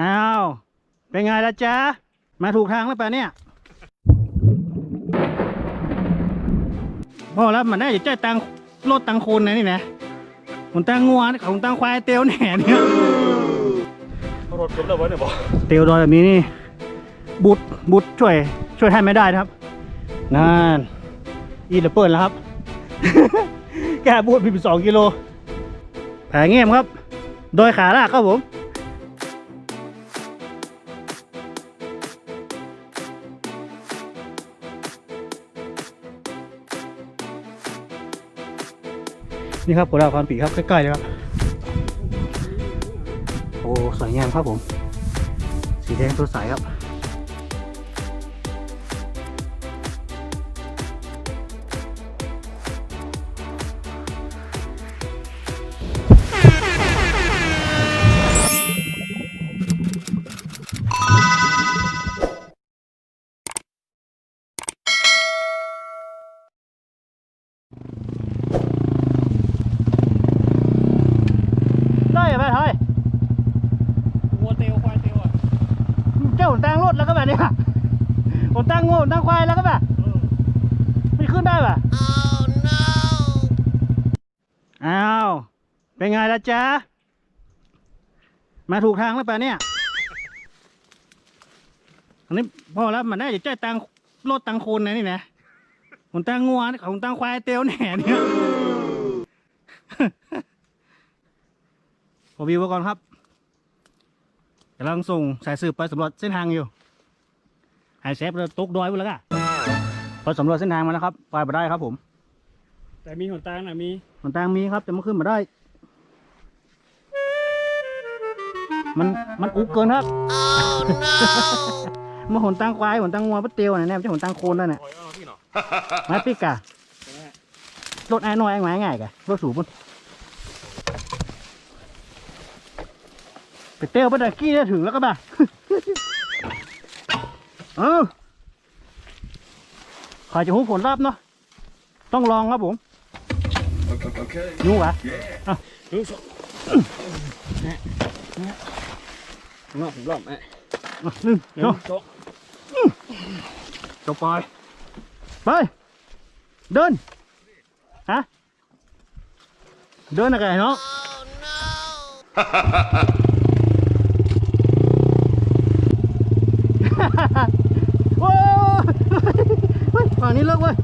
อ้าว เป็นไงล่ะจ๊ะ มาถูกทางแล้วป่ะเนี่ยพอแล้วมันได้จะจ่ายตังค์รถตังค์คนนะนี่นะผมตังงัวของตังควายเตียวแหน่เนี่ยรถจมแล้ววะเนี่ยบอกเตียวดอยแบบนี้นี่ บุตรบุตรช่วย ช่วยแทนไม่ได้นะครับนั่นอีระเปิดแล้วครับ แกบูดพิบสองกิโลแผงเงียบครับ โดยขาลากครับผม นี่ครับโคดาวคอนปีครับ ใกล้ๆเลยครับ โอ้ สวยงามครับผม สีแดงตัวใสครับ เป็นไงล่ะจ๊ะ มาถูกทางแล้วป่ะเนี่ย อันนี้พอแล้วมันได้จะจ่ายตังค์รถตังค์คนนะนี่นะผมตั้งงัวของตั้งควายเตียวแหน่เนี่ยผมวิวก่อนครับกำลังส่งสายสืบไปสำรวจเส้นทางอยู่ หายเซฟเลยตกดอยไปแล้วก็พอสำรวจเส้นทางมาแล้วครับ ไปมาได้ครับผม แต่มีหนตางน่ะมีมันตางมีครับ แต่มันขึ้นมาได้ มันมันอุกเกินครับมันหนตังควายหนตังงัวปะเตียวน่ะเนี่ยไม่ใช่หนตังโคนแล้วเนี่ยถอยเอาพี่เนาะมาปิกกะรถไอ้น้อยไอ้หมายง่ายกะรถสูบปุ่นไปเตียวไปตะกี้เนี่ยถึงแล้วก็บ่าเออขอยจะหูผลลัพธ์เนาะต้องลองครับผม Okay. ยูวะดูส รอบรอบไอ้อะหนึ่งหนึ่สองงสองจบไปไป เดิน ฮะ เดินอะไรเนาะโอ้ยเฮ้ยฝั่งนี้เลิกเว้ย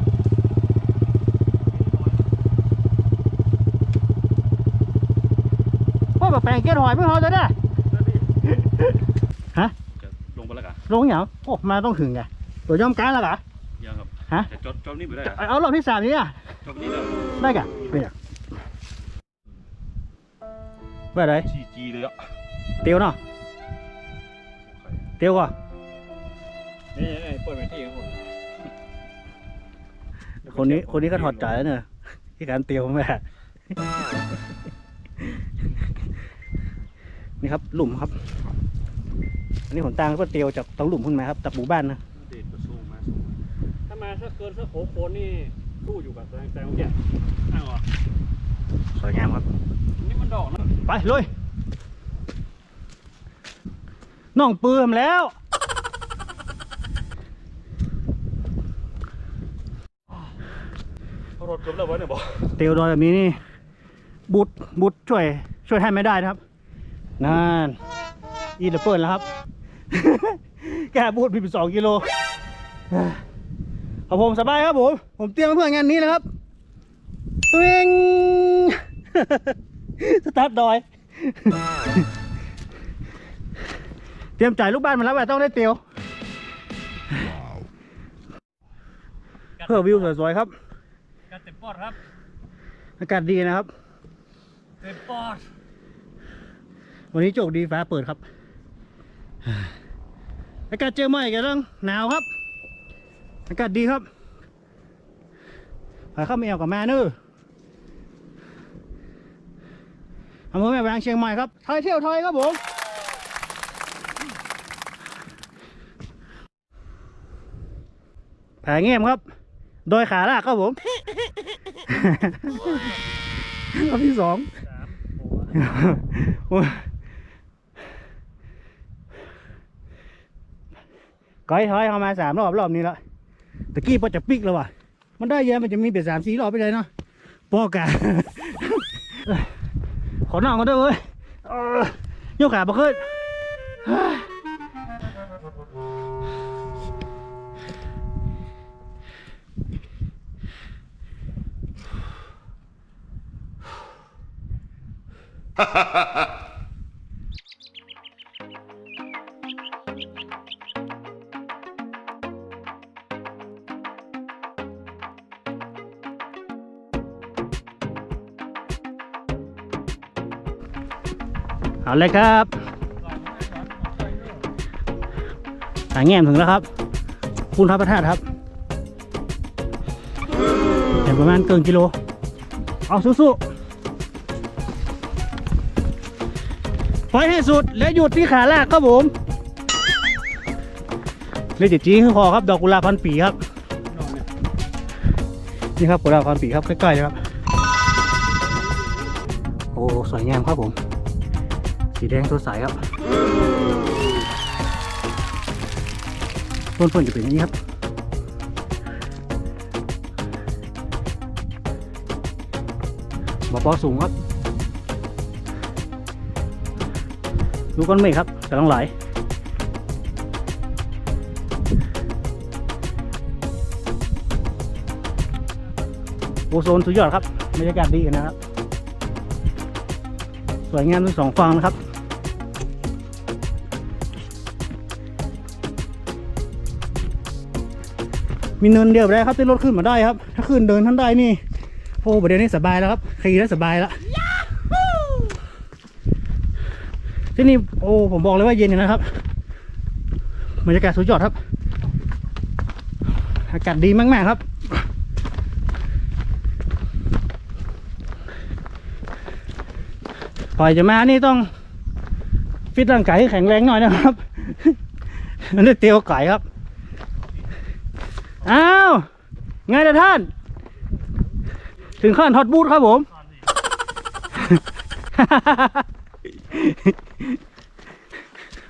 ว่าแบบแปลงเกล็ดหอยไม่พอจะได้ ฮะจะลงไปแล้วกันลงอย่างโอ้มาต้องถึงไงตัวย่อมการแล้วกะยังครับฮะแต่จดจดนี่ไปได้เอารอบที่สามนี้อะจดนี่แล้วได้กะเป็นอะว่าไรจีจีเลยอะเตียวเนาะเตียวก่ะนี่นี่เปิดแผนที่ครับผมคนนี้คนนี้ก็ถอดใจแล้วเนอะที่การเตียวแม่นี่ครับหลุมครับ อันนี้ผมตางก็เตียวจากตรงหลุมขึ้นมาครับจากหมู่บ้านนะเด็ดก็สู้มาสู้ถ้ามาถ้าเกินถ้าโขโคนนี่สู้อยู่กับแตงแตงแก่อ้าวอะสวยงามครับนี่มันดอกนะไปเลยน้องปืมแล้วรถจมแล้ววะเนี่ยบอกเตียวดอยแบบนี้นี่บุตรบุตรช่วย ช่วยแทนไม่ได้นะครับนั่นอีระเปิดแล้วครับ แกบูดพิบสองกิโลเอาผมสบายครับผม ผมเตรียมมาเพื่องานนี้นะครับตัวเองสตาร์ทดอย เตรียมจ่ายลูกบ้านมาแล้วว่าต้องได้เตียว เพื่อวิวสวยๆครับการเต็มปอดครับ อากาศดีนะครับ เต็มปอด วันนี้โชคดีฟ้าเปิดครับ อากาศเจอไม่กันต้องหนาวครับ อากาศดีครับไปเข้ามาแอวกับแม่เนออำเภอแม่แวงเชียงใหม่ครับไทยเที่ยวไทยครับผมแผงเงียบครับ โดยขาลากครับผมรอบที่สองโอ้ โอ้ย ก้อยถอยเข้ามาสามรอบรอบนี้แล้วตะกี้พอจะปิกแล้วว่ะ มันได้เยอะมันจะมีเป็นสามสี่รอบไปเลยเนาะปอกะขอนอนกันด้วยเว้ยเออยกขาบ่ขึ้นเฮ้ย เอาเลยครับหาแง่มถึงแล้วครับ คุณทัพพระธาตครับเห็นประมาณเกินกิโล เอาสู้ๆไปให้สุดและหยุดที่ขาแรกครับผมเลยจะจี้ขึ้นคอครับ ดอกกุหลาบพันปีครับ นี่ครับกุหลาบพันปีครับใกล้ๆเลยครับ โอ้ สวยงามครับผม สีแดงสดใสครับ ต้นฝนจะเป็นอย่างนี้ครับ บอปอสูงครับ ดูก้อนเมฆครับกำลังไหลโอโซนสุดยอดครับบรรยากาศดีกันนะครับ สวยงามทั้งสองฝั่งนะครับ มีเนินเดียวไปได้ครับที่รถขึ้นมาได้ครับ ถ้าขึ้นเดินท่านได้นี่โอ้ประเดี๋ยวนี้สบายแล้วครับขี่แล้วสบายแล้วที่นี่โอ้ผมบอกเลยว่าเย็นอยู่นะครับบรรยากาศสุดยอดครับ อากาศดีมาก ๆ ครับปล่อยจะมานี่ต้องฟิตร่างกายให้แข็งแรงหน่อยนะครับ มันได้เตียวไก่ครับ อ้าวไงล่ะท่าน ถึงขั้นทอดบูทครับผม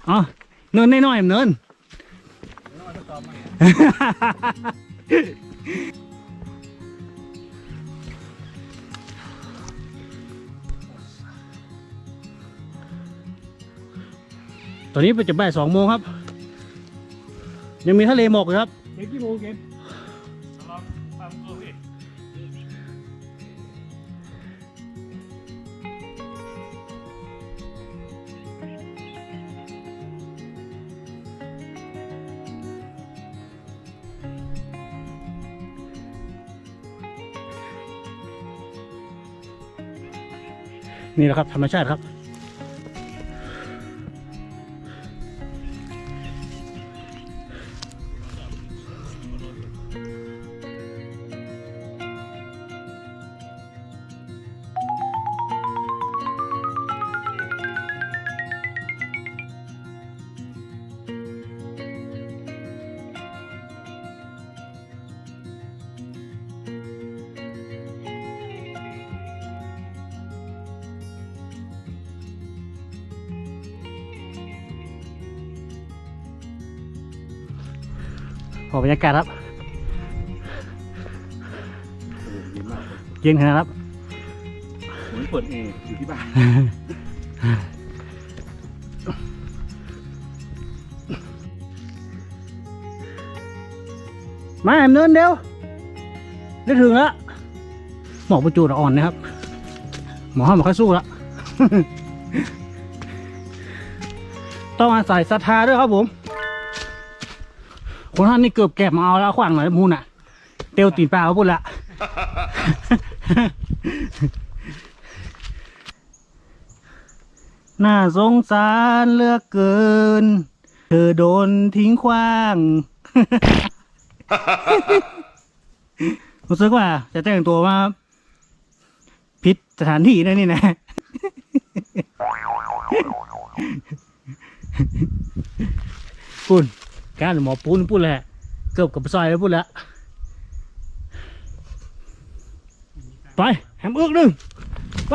อ๋อเนินน้อยๆเนินตอนนี้เป็นจะบ่ายสองโมงครับ ยังมีทะเลหมอกอยู่ครับ เด็กกี่โมงเกมลองตามตัวพี่นี่แหละครับธรรมชาติครับ ขอบรรยากาศครับ เย็นขนาดครับเหมือนเปิดเองอยู่ที่บ้านมาแอมเนินเดียวได้ถึงแล้วหมอกประจูดอ่อนนะครับ หมอห้ามมาค่อยสู้แล้วต้องอาศัยศรัทธาด้วยครับผม คนท่านนี่เกือบแก็บมาเอาแล้วขวางหน่อยมูนอะ เตียวตีนปลาเขาพูดละ น่าสงสารเหลือกเกิน เธอโดนทิ้งขว้าง รู้สึกว่า จะแต่งตัวมาพิษสถานที่นะนี่นะปุ่ แกนหมอปูนพูดแหละเกือบกับซอยแล้วพูดแล้วไปแฮมเอื้อกนึงไป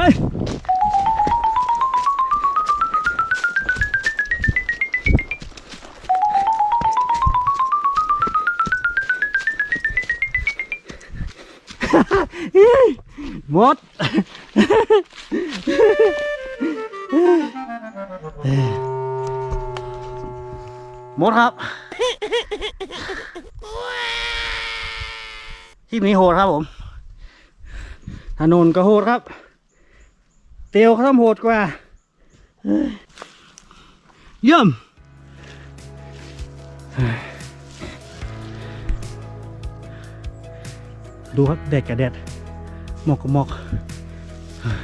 หมดเออ มดครับ ที่นี้โหดครับผมถนนก็โหดครับ เตียวเขาทำโหดกว่าเฮ้ยเยี่ยมเฮ้ยดูครับแดดกับแดดหมอกกับหมอกเฮ้ย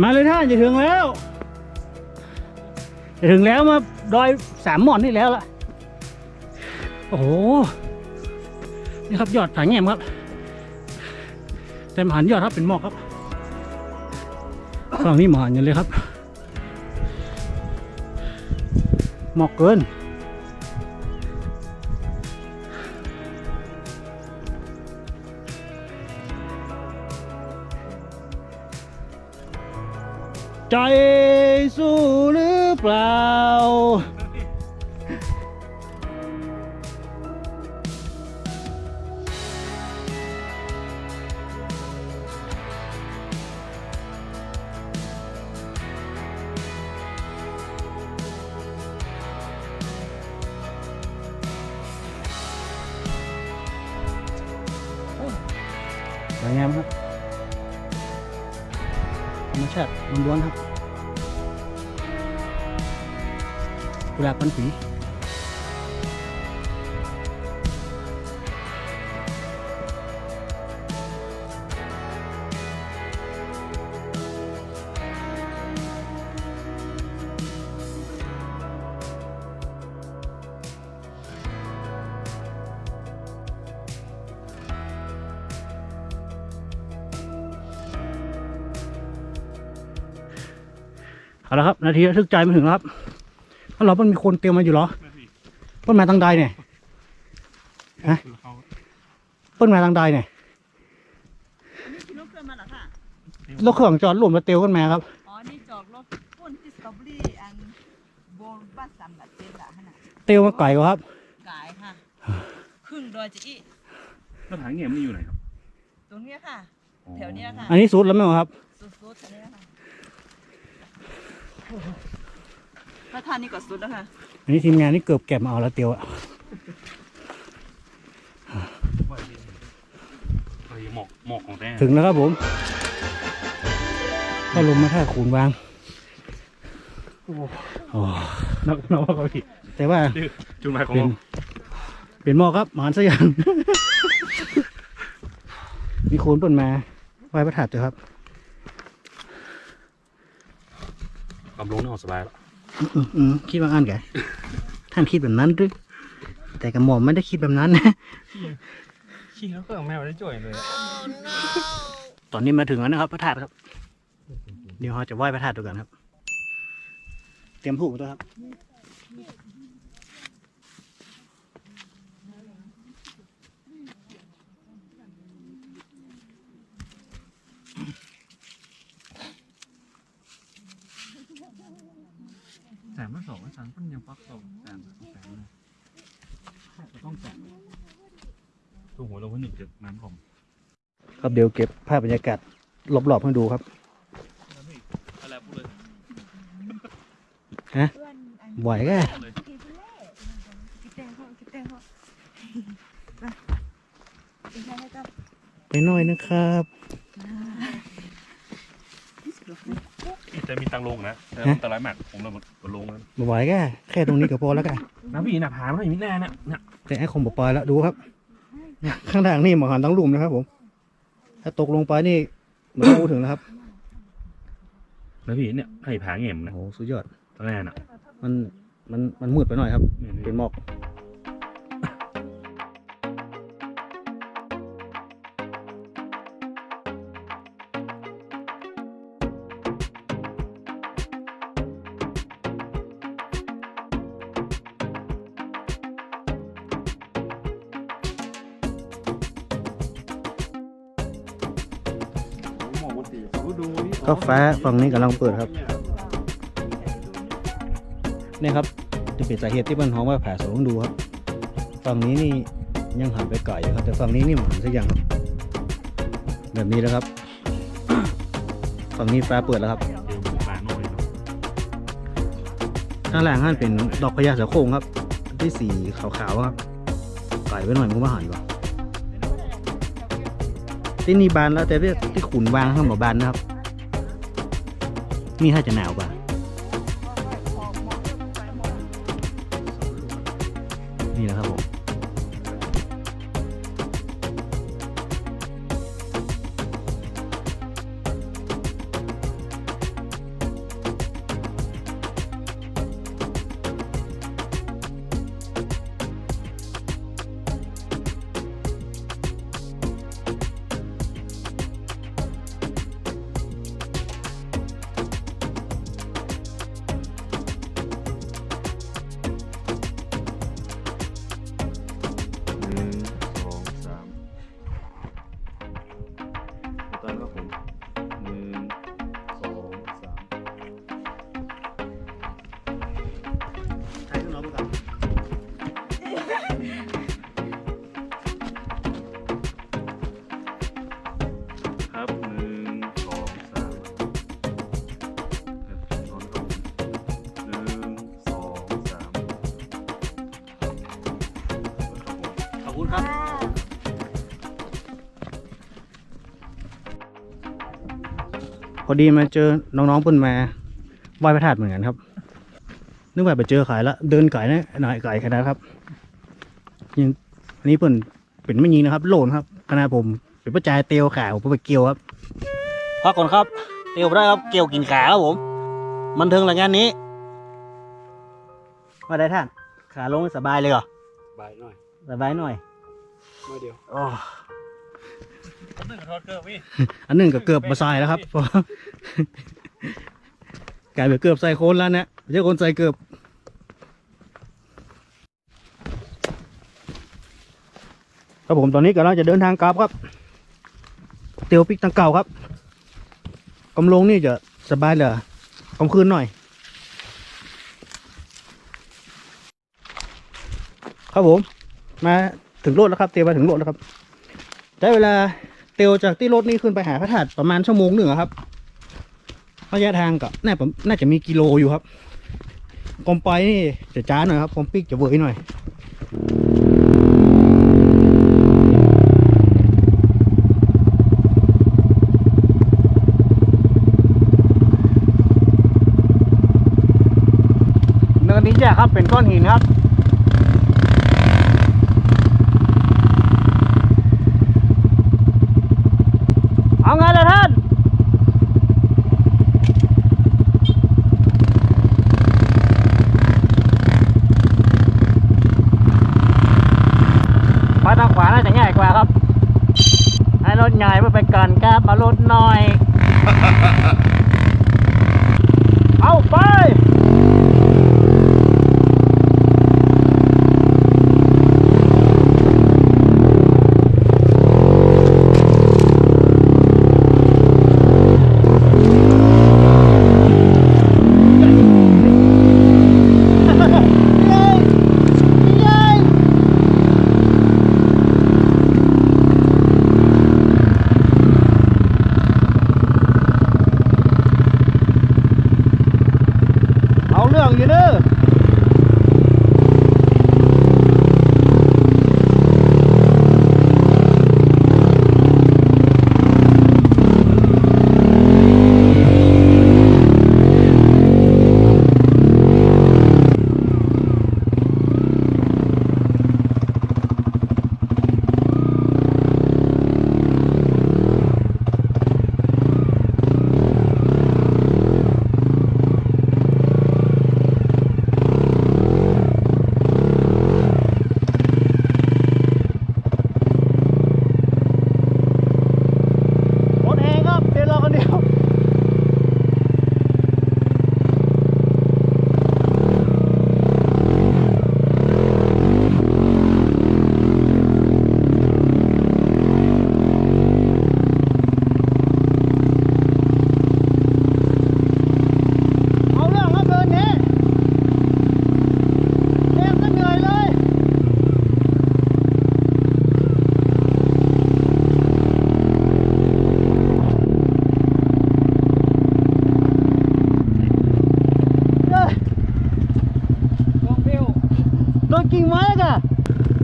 มาเลยท่านจะถึงแล้วจะ ถึงแล้วมาดอยสามหมอนนี่แล้วล่ะ โอ้โห นี่ครับยอดผาแง่มครับ แต่มหันยอดครับเป็นหมอกครับฝั่งนี้หมอนอยู่เลยครับ หมอกเกิน ใจสู้หรือเปล่าสวย ชาติล้วนๆครับกุหลาบพันผี เอาละครับ นาทีระทึกใจมาถึงแล้วครับเพราะเรามันมีคนเตรียมมาอยู่เหรอเปิ้นมาทางใดเนี่ยฮะเปิ้นมาทางใดเนี่ยรถเครื่องมาเหรอคะรถเครื่องจอดรวมมาเตียวกันมาครับอ๋อนี่จอดรถพุ่นที่สตรอเบอรี่อันโบนบ้านสามบัดเจ็ดละขนาดเตียวมาไก่กว่าครับกายค่ะครึ่งดอยจะอีสถานเงียมนี่อยู่ไหนครับ ตรงเนี้ยค่ะ แถวเนี้ยค่ะ อันนี้สุดแล้วไหมครับสุดๆอันเนี้ยค่ะ พระท่านนี่ก็สุดแล้วค่ะอันนี้ทีมงานนี่เกือบแก็บมาเอาแล้วเตียวอะเฮ้ยหมอกหมอกของแท้ถึงแล้วครับผมก็ลงมาท่าคูนวางโอ้นักนักว่าเขาผิดแต่ว่าจุดหมายของเป็นเราเป็นหมอครับหมานสักอย่าง มีโคนต้นมาไหว้พระธาตุด้วยครับ ความลงนี่ของสบายแล้วอืมอืมคิดว่าอ่านแกท่านคิดแบบนั้นหรือแต่กระหม่อมไม่ได้คิดแบบนั้นนะขี้แล้วก็แมวได้จ่อยเลย ตอนนี้มาถึงแล้วนะครับพระธาตุครับ เดี๋ยวเราจะไหว้พระธาตุดูกันครับ เตรียมผูกตัวครับ แสนมาสองมาสามคนยังฟักสองแสนแสนต้องแสนตัวหัวเราเพิ่งหนึ่งเจ็ดน้ำผมครับเดี๋ยวเก็บภาพบรรยากาศรอบๆให้ดูครับ อะไรพูดเลยไหวก็เลยไปหน่อยนะครับ แต่มีตังลงนะแต่ตะไลหมักผมเราหมดลงแล้วบ่ไหวก็แค่ตรงนี้ก็พอแล้วกันน้ำพี่หน้าผาไม่ได้มีแน่เนี่ยเนี่ยแต่ไอ้คงบอกปล่อยแล้วดูครับเนี่ยข้างทางนี่หมอหันตั้งหลุมนะครับ ผม ถ้าตกลงไปนี่ไมันพูดถึงแล้วครับน้ำพี่เนี่ยไผ่ผาเงี่ยมนะโอ้โหสุดยอดตอนแรกน่ะ มันมันมันมืดไปหน่อยครับ เป็นหมอก ก็ฟ้าฝั่งนี้กำลังเปิดครับนี่ครับจะเป็นสาเหตุที่มันหอมว่าแผลสองดูครับฝั่งนี้นี่ยังหันไปไก่อยู่ครับ แต่ฝั่งนี้นี่หมันสักอย่างครับ แบบนี้แล้วครับ ฝั่งนี้ฟ้าเปิดแล้วครับท่าะข้างล่างนั่นเป็นดอกพญาเสือโคร่งครับ ที่สีขาวๆครับไก่ไปหน่อยมันก็มาหันดีกว่าที่นี่บานแล้วแต่ที่ที่ขุนวางข้างบนบานนะครับ นี่ถ้าจะหนาวกว่า ครับผมขอบคุณครับ พอดีมาเจอน้องๆเพิ่นมาไหว้พระธาตุเหมือนกันครับ นึกว่าไปเจอขายละเดินไก่นะหน่อยไก่ขนาดครับยังอันนี้เพิ่นเป็นไม่ยิงนะครับโหลนครับขนาดผมเป็นประจายเตียวขาผมไปเกี่ยวครับพักก่อนครับ เตียวบ่ได้ครับเกี่ยวกินขาครับผม มันเทิงหลังงานนี้ว่าได้ท่านขาลงสบายเลยเหรอบายหน่อยสบายหน่อย น้อยเดียวอ๋อคนหนึ่งทอดเกลือพี่อันหนึ่งก็เกือบมาใส่แล้วครับเพราะกลายเป็นเกือบใส่โคนแล้วเนี่ยไม่ใช่คนใส่เกือบครับผมตอนนี้กำลังจะเดินทางกลับครับ เตียวปิกตังเก่าครับกำลงนี่จะสบายเลยกำคืนหน่อย ครับผม มา ถึงรถแล้วครับ เตียวมาถึงรถแล้วครับได้เวลาเตียวจากที่รถนี่ขึ้นไปหาพระธาตุประมาณชั่วโมงหนึ่งครับระยะทางก็น่าน่าจะมีกิโลอยู่ครับกอมไปนี่จะจ้าหน่อยครับกอมปิกจะเวอร์หน่อยเนินนี้แยกครับเป็นก้อนหินครับ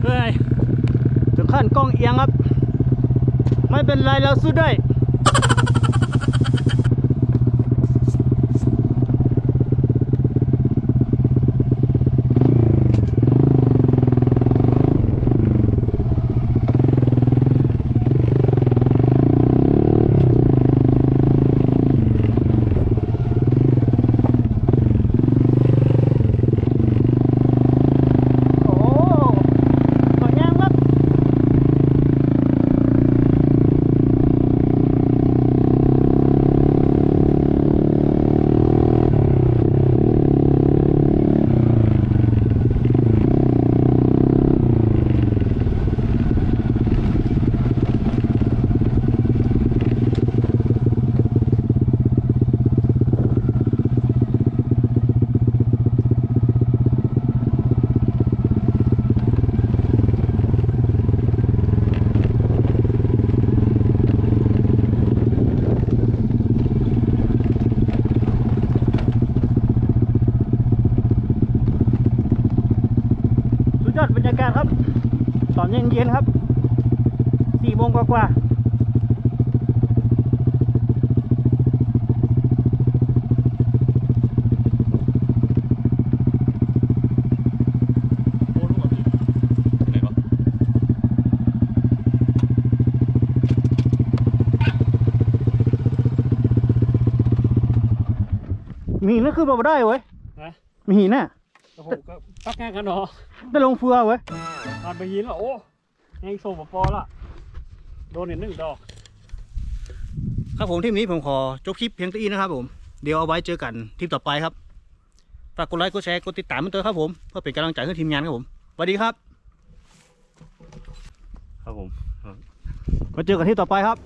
เฮ้ยถึงขั้นกล้องเอียงครับ ไม่เป็นไรเราสู้ได้ โอ้สวยงามครับ สุดยอดบรรยากาศ ครับ ตอนเย็นๆครับสี่โมงกว่าๆโอ้รู้แบบนี้ไหนวะมีหินนั่นคือบ่ได้เว้ยฮะมีหินน่ะโอ้โหก็ปักงานกันเนาะได้ลงเฟือเว้ย ตอนไปยินแล้วโอ้แหงโซ่ปอละโดนอีกหนึ่งดอก ครับผมทีมนี้ผมขอจบคลิปเพียงเท่านี้นะครับผม เดี๋ยวเอาไว้เจอกันทีมต่อไปครับ ฝากกดไลค์ กดแชร์ กดติดตามมันเตอครับผม เพื่อเป็นกำลังใจให้ทีมงานครับผมสวัสดีครับ ครับผมมาเจอกันที่ต่อไปครับ